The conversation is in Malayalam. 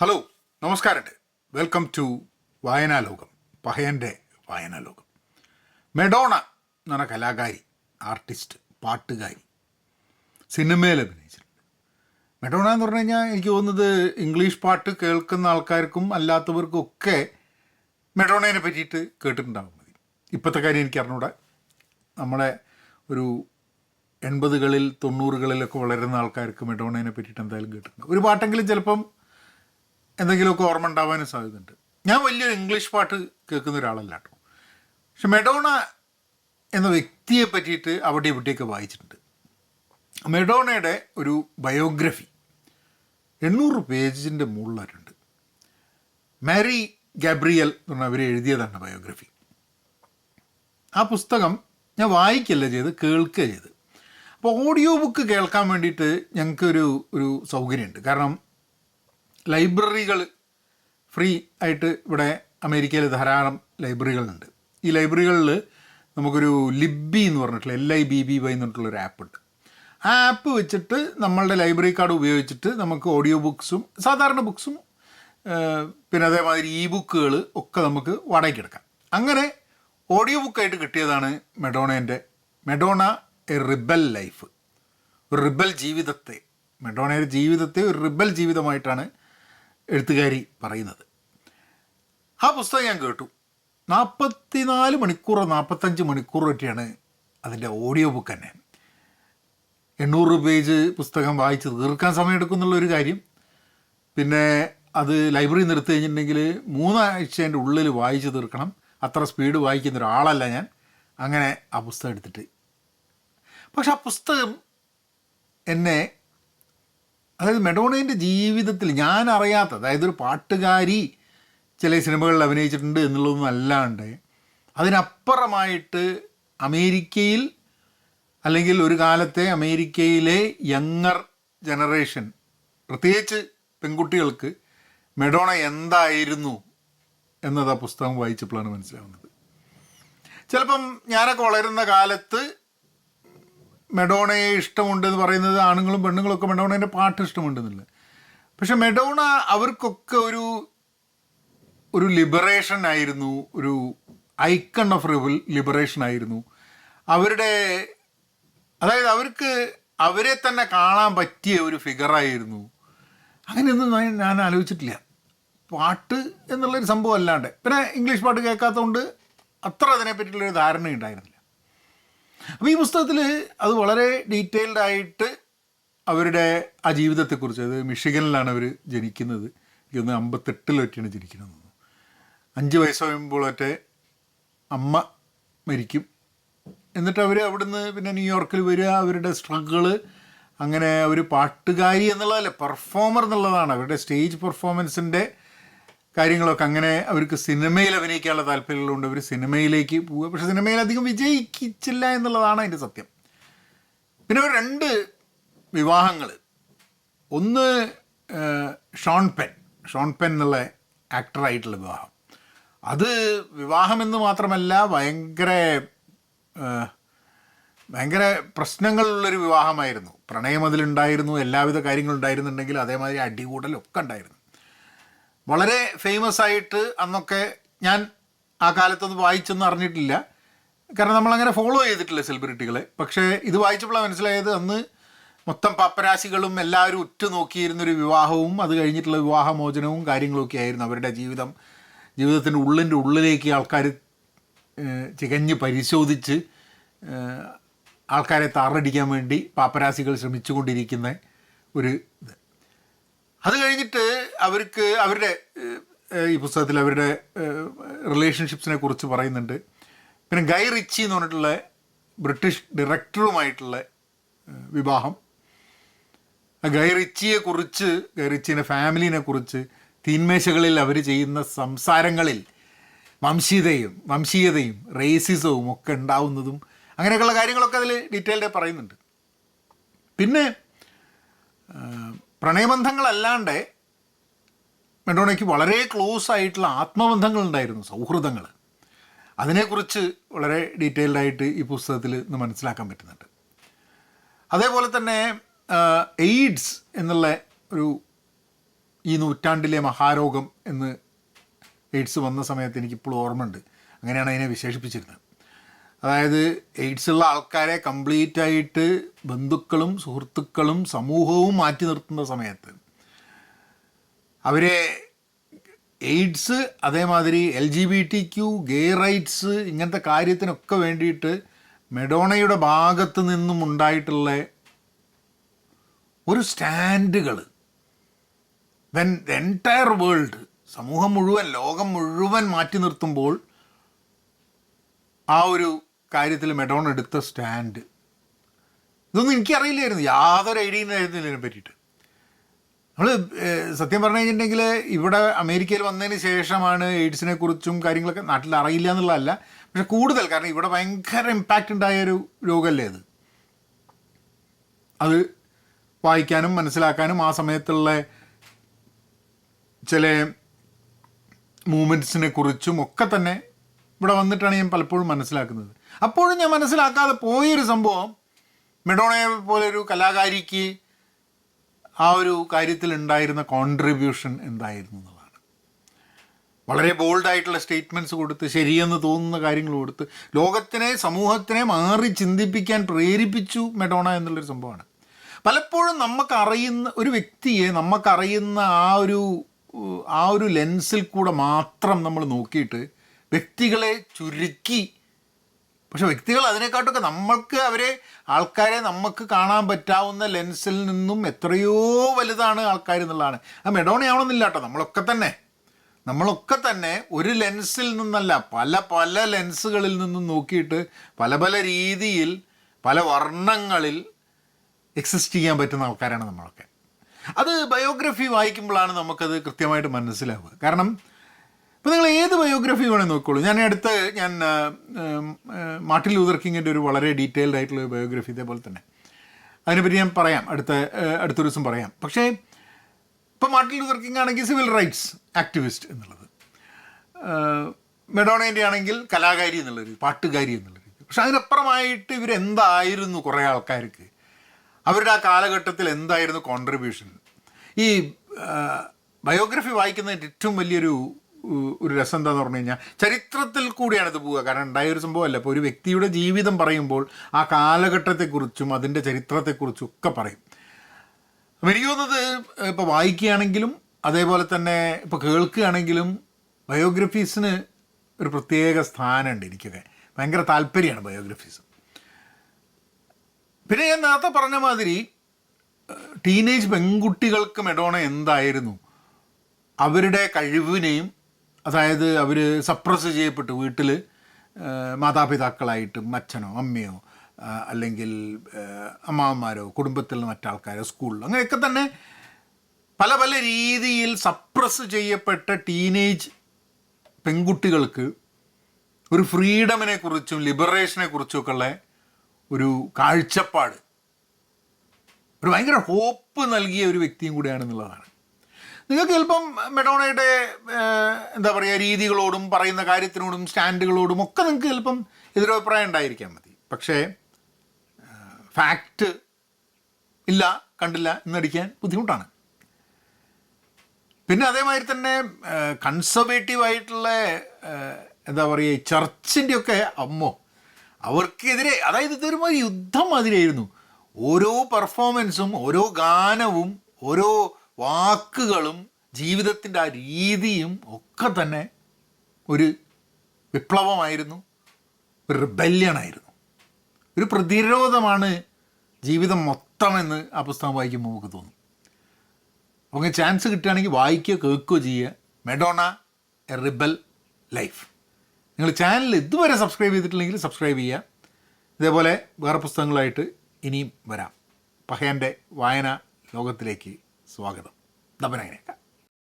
ഹലോ നമസ്കാരമുണ്ട്. വെൽക്കം ടു വായനാലോകം പഹയന്റെ വായനാലോകം. മെഡോണ എന്ന് പറഞ്ഞ കലാകാരി ആർട്ടിസ്റ്റ് പാട്ടുകാരി സിനിമയിൽ അഭിനയിച്ചിട്ടുണ്ട്. മെഡോണ എന്ന് പറഞ്ഞു കഴിഞ്ഞാൽ എനിക്ക് തോന്നുന്നത് ഇംഗ്ലീഷ് പാട്ട് കേൾക്കുന്ന ആൾക്കാർക്കും അല്ലാത്തവർക്കും ഒക്കെ മെഡോണയെ പറ്റിയിട്ട് കേട്ടിട്ടുണ്ടാകും മതി. ഇപ്പോഴത്തെ കാര്യം എനിക്ക് അറിഞ്ഞൂടെ. നമ്മളെ ഒരു എൺപതുകളിൽ തൊണ്ണൂറുകളിലൊക്കെ വളരുന്ന ആൾക്കാർക്ക് മെഡോണയെ പറ്റിയിട്ട് എന്തായാലും കേട്ടിട്ടുണ്ട് ഒരു പാട്ടെങ്കിലും ചിലപ്പം എന്തെങ്കിലുമൊക്കെ ഓർമ്മ ഉണ്ടാവാനും സാധ്യതയുണ്ട്. ഞാൻ വലിയൊരു ഇംഗ്ലീഷ് പാട്ട് കേൾക്കുന്ന ഒരാളല്ല കേട്ടോ. പക്ഷെ മെഡോണ എന്ന വ്യക്തിയെ പറ്റിയിട്ട് അവിടെ ഇവിടെയൊക്കെ വായിച്ചിട്ടുണ്ട്. മെഡോണയുടെ ഒരു ബയോഗ്രഫി. എണ്ണൂറ് പേജിന്റെ മുകളിലായിട്ടുണ്ട്. മാരി ഗാബ്രിയൽ എന്ന് പറഞ്ഞാൽ അവർ എഴുതിയതാണ് ബയോഗ്രഫി. ആ പുസ്തകം ഞാൻ വായിക്കല്ല ചെയ്ത് കേൾക്കുക ചെയ്ത് അപ്പോൾ ഓഡിയോ ബുക്ക് കേൾക്കാൻ വേണ്ടിയിട്ട് ഞങ്ങൾക്കൊരു ഒരു സൗകര്യമുണ്ട്. കാരണം ലൈബ്രറികൾ ഫ്രീ ആയിട്ട് ഇവിടെ അമേരിക്കയിൽ ധാരാളം ലൈബ്രറികളുണ്ട്. ഈ ലൈബ്രറികളിൽ നമുക്കൊരു ലിബി എന്ന് പറഞ്ഞിട്ടുള്ള L I B B Y എന്നിട്ടുള്ളൊരു പറഞ്ഞിട്ടുള്ളൊരു ആപ്പ് ഉണ്ട്. ആ ആപ്പ് വെച്ചിട്ട് നമ്മളുടെ ലൈബ്രറി കാർഡ് ഉപയോഗിച്ചിട്ട് നമുക്ക് ഓഡിയോ ബുക്സും സാധാരണ ബുക്സും പിന്നെ അതേമാതിരി ഇ ബുക്കുകൾ ഒക്കെ നമുക്ക് വാടകയ്ക്ക് എടുക്കാം. അങ്ങനെ ഓഡിയോ ബുക്കായിട്ട് കിട്ടിയതാണ് മെഡോണേന്റെ മെഡോണ എ റിബൽ ലൈഫ്. ഒരു റിബൽ ജീവിതത്തെ മെഡോണയുടെ ജീവിതത്തെ ഒരു റിബൽ ജീവിതമായിട്ടാണ് എഴുത്തുകാരി പറയുന്നത്. ആ പുസ്തകം ഞാൻ കേട്ടു. നാൽപ്പത്തിനാല് മണിക്കൂറോ നാൽപ്പത്തഞ്ച് മണിക്കൂറോ ഒക്കെയാണ് അതിന്റെ ഓഡിയോ ബുക്ക് തന്നെ. എണ്ണൂറ് പേജ് പുസ്തകം വായിച്ച് തീർക്കാൻ സമയമെടുക്കും ഒരു കാര്യം. പിന്നെ അത് ലൈബ്രറി നിർത്തി കഴിഞ്ഞിട്ടുണ്ടെങ്കിൽ മൂന്നാഴ്ചേന്റെ ഉള്ളിൽ വായിച്ച് തീർക്കണം. അത്ര സ്പീഡ് വായിക്കുന്ന ഒരാളല്ല ഞാൻ. അങ്ങനെ ആ പുസ്തകം എടുത്തിട്ട്. പക്ഷെ ആ പുസ്തകം എന്നെ അതായത് മെഡോണയുടെ ജീവിതത്തിൽ ഞാൻ അറിയാത്ത അതായത് ഒരു പാട്ടുകാരി ചില സിനിമകളിൽ അഭിനയിച്ചിട്ടുണ്ട് എന്നുള്ളതൊന്നും അല്ലാണ്ട് അതിനപ്പുറമായിട്ട് അമേരിക്കയിൽ അല്ലെങ്കിൽ ഒരു കാലത്തെ അമേരിക്കയിലെ യങ്ങർ ജനറേഷൻ പ്രത്യേകിച്ച് പെൺകുട്ടികൾക്ക് മെഡോണ എന്തായിരുന്നു എന്നത് ആ പുസ്തകം വായിച്ചപ്പോഴാണ് മനസ്സിലാവുന്നത്. ചിലപ്പം ഞാനൊക്കെ വളരുന്ന കാലത്ത് മെഡോണയെ ഇഷ്ടമുണ്ട് എന്ന് പറയുന്നത് ആണുങ്ങളും പെണ്ണുങ്ങളും ഒക്കെ മെഡോണേന്റെ പാട്ട് ഇഷ്ടമുണ്ടെന്നില്ല. പക്ഷെ മെഡോണ അവർക്കൊക്കെ ഒരു ഒരു ലിബറേഷൻ ആയിരുന്നു ഒരു ഐക്കൺ ഓഫ് റിബൽ ലിബറേഷൻ ആയിരുന്നു. അവരുടെ അതായത് അവർക്ക് അവരെ തന്നെ കാണാൻ പറ്റിയ ഒരു ഫിഗറായിരുന്നു അങ്ങനെയൊന്നും ഞാൻ- ആലോചിച്ചിട്ടില്ല. പാട്ട് എന്നുള്ളൊരു സംഭവം അല്ലാണ്ട്. പിന്നെ ഇംഗ്ലീഷ് പാട്ട് കേൾക്കാത്തതുകൊണ്ട് അത്ര അതിനെപ്പറ്റിയുള്ളൊരു ധാരണ ഉണ്ടായിരുന്നില്ല അപ്പോൾ ഈ പുസ്തകത്തിൽ അത് വളരെ ഡീറ്റെയിൽഡ് ആയിട്ട് അവരുടെ ആ ജീവിതത്തെക്കുറിച്ച് അത് മിഷിഗനിലാണ് അവർ ജനിക്കുന്നത്. എനിക്കൊന്ന് അമ്പത്തെട്ടിലൊറ്റയാണ് ജനിക്കുന്നത്. അഞ്ച് വയസ്സാകുമ്പോഴൊക്കെ അമ്മ മരിക്കും. എന്നിട്ട് അവർ അവിടുന്ന് പിന്നെ ന്യൂയോർക്കിൽ വരിക അവരുടെ സ്ട്രഗിൾ അങ്ങനെ അവർ പാട്ടുകാരി എന്നുള്ളതല്ല പെർഫോമർ എന്നുള്ളതാണ്. അവരുടെ സ്റ്റേജ് പെർഫോമൻസിന്റെ കാര്യങ്ങളൊക്കെ അങ്ങനെ അവർക്ക് സിനിമയിൽ അഭിനയിക്കാനുള്ള താല്പര്യമുള്ളതുകൊണ്ട് അവർ സിനിമയിലേക്ക് പോവുക. പക്ഷെ സിനിമയിൽ അധികം വിജയിക്കിച്ചില്ല എന്നുള്ളതാണ് അതിന്റെ സത്യം. പിന്നെ ഒരു രണ്ട് വിവാഹങ്ങൾ ഒന്ന് ഷോൺ പെൻ. ഷോൺ പെൻ എന്നുള്ള ആക്ടറായിട്ടുള്ള വിവാഹം. അത് വിവാഹമെന്ന് മാത്രമല്ല ഭയങ്കര ഭയങ്കര പ്രശ്നങ്ങളുള്ളൊരു വിവാഹമായിരുന്നു. പ്രണയം അതിലുണ്ടായിരുന്നു. എല്ലാവിധ കാര്യങ്ങളുണ്ടായിരുന്നുണ്ടെങ്കിൽ അതേമാതിരി അടികൂടലൊക്കെ ഉണ്ടായിരുന്നു. വളരെ ഫേമസ് ആയിട്ട് അന്നൊക്കെ ഞാൻ ആ കാലത്തൊന്നും വായിച്ചൊന്നും അറിഞ്ഞിട്ടില്ല. കാരണം നമ്മളങ്ങനെ ഫോളോ ചെയ്തിട്ടില്ല സെലിബ്രിറ്റികളെ പക്ഷേ ഇത് വായിച്ചപ്പോഴാണ് മനസ്സിലായത് അന്ന് മൊത്തം പപ്പരാശികളും എല്ലാവരും ഉറ്റുനോക്കിയിരുന്നൊരു വിവാഹവും അത് കഴിഞ്ഞിട്ടുള്ള വിവാഹമോചനവും കാര്യങ്ങളൊക്കെ ആയിരുന്നു അവരുടെ ജീവിതം. ജീവിതത്തിന്റെ ഉള്ളിന്റെ ഉള്ളിലേക്ക് ആൾക്കാർ ചികഞ്ഞ് പരിശോധിച്ച് ആൾക്കാരെ താറടിക്കാൻ വേണ്ടി പാപ്പരാസികൾ ശ്രമിച്ചുകൊണ്ടിരിക്കുന്ന ഒരു ഇത്. അത് കഴിഞ്ഞിട്ട് അവർക്ക് അവരുടെ ഈ പുസ്തകത്തിൽ അവരുടെ റിലേഷൻഷിപ്സിനെ കുറിച്ച് പറയുന്നുണ്ട്. പിന്നെ ഗൈ റിച്ചി എന്ന് പറഞ്ഞിട്ടുള്ള ബ്രിട്ടീഷ് ഡയറക്ടറുമായിട്ടുള്ള വിവാഹം. ഗൈ റിച്ചിയെ കുറിച്ച് ഗൈ റിച്ചിന്റെ ഫാമിലിനെ കുറിച്ച് തീന്മേശകളിൽ അവർ ചെയ്യുന്ന സംസാരങ്ങളിൽ വംശീയതയും വംശീയതയും റേസിസവും ഒക്കെ ഉണ്ടാവുന്നതും അങ്ങനെയൊക്കെയുള്ള കാര്യങ്ങളൊക്കെ അതിൽ ഡീറ്റെയിൽഡായി പറയുന്നുണ്ട്. പിന്നെ പ്രണയബന്ധങ്ങളല്ലാണ്ട് മെഡോണയ്ക്ക് വളരെ ക്ലോസ് ആയിട്ടുള്ള ആത്മബന്ധങ്ങൾ ഉണ്ടായിരുന്നു സൗഹൃദങ്ങൾ. അതിനെക്കുറിച്ച് വളരെ ഡീറ്റെയിൽഡ് ആയിട്ട് ഈ പുസ്തകത്തിൽ ഇന്ന് മനസ്സിലാക്കാൻ പറ്റുന്നുണ്ട്. അതേപോലെ തന്നെ എയ്ഡ്സ് എന്നുള്ള ഒരു ഈ നൂറ്റാണ്ടിലെ മഹാരോഗം എന്ന് എയ്ഡ്സ് വന്ന സമയത്ത് എനിക്കിപ്പോൾ ഓർമ്മയുണ്ട്. അങ്ങനെയാണ് അതിനെ വിശേഷിപ്പിച്ചിരുന്നത്. അതായത് എയ്ഡ്സ് ഉള്ള ആൾക്കാരെ കംപ്ലീറ്റ് ആയിട്ട് ബന്ധുക്കളും സുഹൃത്തുക്കളും സമൂഹവും മാറ്റി നിർത്തുന്ന സമയത്ത് അവരെ എയ്ഡ്സ് അതേമാതിരി L G B T Q gay rights ഇങ്ങനത്തെ കാര്യത്തിനൊക്കെ വേണ്ടിയിട്ട് മെഡോണയുടെ ഭാഗത്ത് നിന്നും ഉണ്ടായിട്ടുള്ള ഒരു സ്റ്റാൻഡുകൾ വെൻ ദ എന്റയർ വേൾഡ് സമൂഹം മുഴുവൻ ലോകം മുഴുവൻ മാറ്റി നിർത്തുമ്പോൾ ആ ഒരു കാര്യത്തിൽ മെഡോൺ എടുത്ത സ്റ്റാൻഡ്. ഇതൊന്നും എനിക്കറിയില്ലായിരുന്നു. യാതൊരു ഐഡിയ ആയിരുന്നില്ല ഇതിനെ പറ്റിയിട്ട്. നമ്മൾ സത്യം പറഞ്ഞു കഴിഞ്ഞിട്ടുണ്ടെങ്കിൽ ഇവിടെ അമേരിക്കയിൽ വന്നതിന് ശേഷമാണ് എയ്ഡ്സിനെ കുറിച്ചും കാര്യങ്ങളൊക്കെ നാട്ടിൽ അറിയില്ല എന്നുള്ളതല്ല. പക്ഷെ കൂടുതൽ കാരണം ഇവിടെ ഭയങ്കര ഇമ്പാക്റ്റ് ഉണ്ടായ ഒരു രോഗമല്ലേ അത്. അത് വായിക്കാനും മനസ്സിലാക്കാനും ആ സമയത്തുള്ള ചില മൂമെന്റ്സിനെ കുറിച്ചും ഒക്കെ തന്നെ ഇവിടെ വന്നിട്ടാണ് ഞാൻ പലപ്പോഴും മനസ്സിലാക്കുന്നത്. അപ്പോഴും ഞാൻ മനസ്സിലാക്കാതെ പോയൊരു സംഭവം മെഡോണയെ പോലൊരു കലാകാരിക്ക് ആ ഒരു കാര്യത്തിൽ ഉണ്ടായിരുന്ന കോൺട്രിബ്യൂഷൻ എന്തായിരുന്നു എന്നുള്ളതാണ്. വളരെ ബോൾഡായിട്ടുള്ള സ്റ്റേറ്റ്മെന്റ്സ് കൊടുത്ത് ശരിയെന്ന് തോന്നുന്ന കാര്യങ്ങൾ കൊടുത്ത് ലോകത്തിനെ സമൂഹത്തിനെ മാറി ചിന്തിപ്പിക്കാൻ പ്രേരിപ്പിച്ചു മെഡോണ എന്നുള്ളൊരു സംഭവമാണ്. പലപ്പോഴും നമുക്കറിയുന്ന ഒരു വ്യക്തിയെ നമുക്കറിയുന്ന ആ ഒരു ആ ഒരു ലെൻസിൽ കൂടെ മാത്രം നമ്മൾ നോക്കിയിട്ട് വ്യക്തികളെ ചുരുക്കി. പക്ഷെ വ്യക്തികൾ അതിനെക്കാട്ടൊക്കെ നമ്മൾക്ക് അവരെ ആൾക്കാരെ നമുക്ക് കാണാൻ പറ്റാവുന്ന ലെൻസിൽ നിന്നും എത്രയോ വലുതാണ് ആൾക്കാർ എന്നുള്ളതാണ്. ആ മെഡോണയാവണമെന്നില്ല കേട്ടോ നമ്മളൊക്കെ തന്നെ. നമ്മളൊക്കെ തന്നെ ഒരു ലെൻസിൽ നിന്നല്ല പല പല ലെൻസുകളിൽ നിന്നും നോക്കിയിട്ട് പല പല രീതിയിൽ പല വർണങ്ങളിൽ എക്സിസ്റ്റ് ചെയ്യാൻ പറ്റുന്ന ആൾക്കാരാണ് നമ്മളൊക്കെ. അത് ബയോഗ്രഫി വായിക്കുമ്പോഴാണ് നമുക്കത് കൃത്യമായിട്ട് മനസ്സിലാവുക. കാരണം ഇപ്പോൾ നിങ്ങൾ ഏത് ബയോഗ്രഫി വേണമെങ്കിൽ നോക്കുള്ളൂ. ഞാൻ അടുത്ത് ഞാൻ മാർട്ടിൻ ലൂതർ കിങ്ങിന്റെ ഒരു വളരെ ഡീറ്റെയിൽഡ് ആയിട്ടുള്ള ബയോഗ്രഫി ഇതേപോലെ തന്നെ. അതിനെപ്പറ്റി ഞാൻ പറയാം. അടുത്ത അടുത്ത ദിവസം പറയാം. പക്ഷേ ഇപ്പോൾ മാർട്ടിൻ ലൂതർ കിങ് ആണെങ്കിൽ സിവിൽ റൈറ്റ്സ് ആക്ടിവിസ്റ്റ് എന്നുള്ളത്. മെഡോണേന്റെ ആണെങ്കിൽ കലാകാരി എന്നുള്ള രീതി പാട്ടുകാരി എന്നുള്ള രീതി. പക്ഷെ അതിനപ്പുറമായിട്ട് ഇവരെന്തായിരുന്നു കുറേ ആൾക്കാർക്ക്? അവരുടെ ആ കാലഘട്ടത്തിൽ എന്തായിരുന്നു കോൺട്രിബ്യൂഷൻ ഈ ബയോഗ്രഫി വായിക്കുന്നതിന്റെ ഏറ്റവും വലിയൊരു ഒരു രസം എന്താന്ന് പറഞ്ഞു കഴിഞ്ഞാൽ ചരിത്രത്തിൽ കൂടിയാണ് ഇത് പോവുക. കാരണം ഉണ്ടായ ഒരു സംഭവമല്ല. ഇപ്പോൾ ഒരു വ്യക്തിയുടെ ജീവിതം പറയുമ്പോൾ ആ കാലഘട്ടത്തെക്കുറിച്ചും അതിന്റെ ചരിത്രത്തെക്കുറിച്ചും ഒക്കെ പറയും. എനിക്ക് തോന്നുന്നത് ഇപ്പോൾ വായിക്കുകയാണെങ്കിലും അതേപോലെ തന്നെ ഇപ്പോൾ കേൾക്കുകയാണെങ്കിലും ബയോഗ്രഫീസിന് ഒരു പ്രത്യേക സ്ഥാനമുണ്ട് എനിക്കൊക്കെ. ഭയങ്കര താല്പര്യമാണ് ബയോഗ്രഫീസ്. പിന്നെ ഞാൻ നേരത്തെ പറഞ്ഞ മാതിരി ടീനേജ് പെൺകുട്ടികൾക്ക് മെഡോണ എന്തായിരുന്നു? അവരുടെ കഴിവിനെയും അതായത് അവർ സപ്രസ് ചെയ്യപ്പെട്ടു വീട്ടിൽ മാതാപിതാക്കളായിട്ടും അച്ഛനോ അമ്മയോ അല്ലെങ്കിൽ അമ്മാവന്മാരോ കുടുംബത്തിലുള്ള മറ്റാൾക്കാരോ സ്കൂളിലോ അങ്ങനെയൊക്കെ തന്നെ പല പല രീതിയിൽ സപ്രസ് ചെയ്യപ്പെട്ട ടീനേജ് പെൺകുട്ടികൾക്ക് ഒരു ഫ്രീഡമിനെ കുറിച്ചും ലിബറേഷനെ കുറിച്ചുമൊക്കെ ഉള്ള ഒരു കാഴ്ചപ്പാട്. ഒരു ഭയങ്കര ഹോപ്പ് നൽകിയ ഒരു വ്യക്തിയും കൂടിയാണെന്നുള്ളതാണ് നിങ്ങൾക്ക് ചിലപ്പം മെഡോണയുടെ എന്താ പറയുക രീതികളോടും പറയുന്ന കാര്യത്തിനോടും സ്റ്റാൻഡുകളോടും ഒക്കെ നിങ്ങൾക്ക് ചിലപ്പം എതിരഭിപ്രായം ഉണ്ടായിരിക്കാൻ മതി. പക്ഷേ ഫാക്റ്റ് ഇല്ല കണ്ടില്ല എന്നടിക്കാൻ ബുദ്ധിമുട്ടാണ്. പിന്നെ അതേമാതിരി തന്നെ കൺസർവേറ്റീവ് ആയിട്ടുള്ള എന്താ പറയുക ചർച്ചിന്റെയൊക്കെ അമ്മോ അവർക്കെതിരെ അതായത് ഇതൊരു യുദ്ധം മാതിരിയായിരുന്നു. ഓരോ പെർഫോമൻസും ഓരോ ഗാനവും ഓരോ വാക്കുകളും ജീവിതത്തിന്റെ ആ രീതിയും ഒക്കെ തന്നെ ഒരു വിപ്ലവമായിരുന്നു ഒരു റിബല്യണായിരുന്നു ഒരു പ്രതിരോധമാണ് ജീവിതം മൊത്തമെന്ന് ആ പുസ്തകം വായിക്കുമ്പോൾ നമുക്ക് തോന്നും. അപ്പോൾ ചാൻസ് കിട്ടുകയാണെങ്കിൽ വായിക്കുകയോ കേൾക്കുകയോ ചെയ്യുക. മെഡോണ എ റിബൽ ലൈഫ് നിങ്ങൾ ചാനൽ ഇതുവരെ സബ്സ്ക്രൈബ് ചെയ്തിട്ടില്ലെങ്കിൽ സബ്സ്ക്രൈബ് ചെയ്യുക. ഇതേപോലെ വേറെ പുസ്തകങ്ങളായിട്ട് ഇനിയും വരാം. പഹയന്റെ വായന ലോകത്തിലേക്ക് そうわけどダメないやねんか。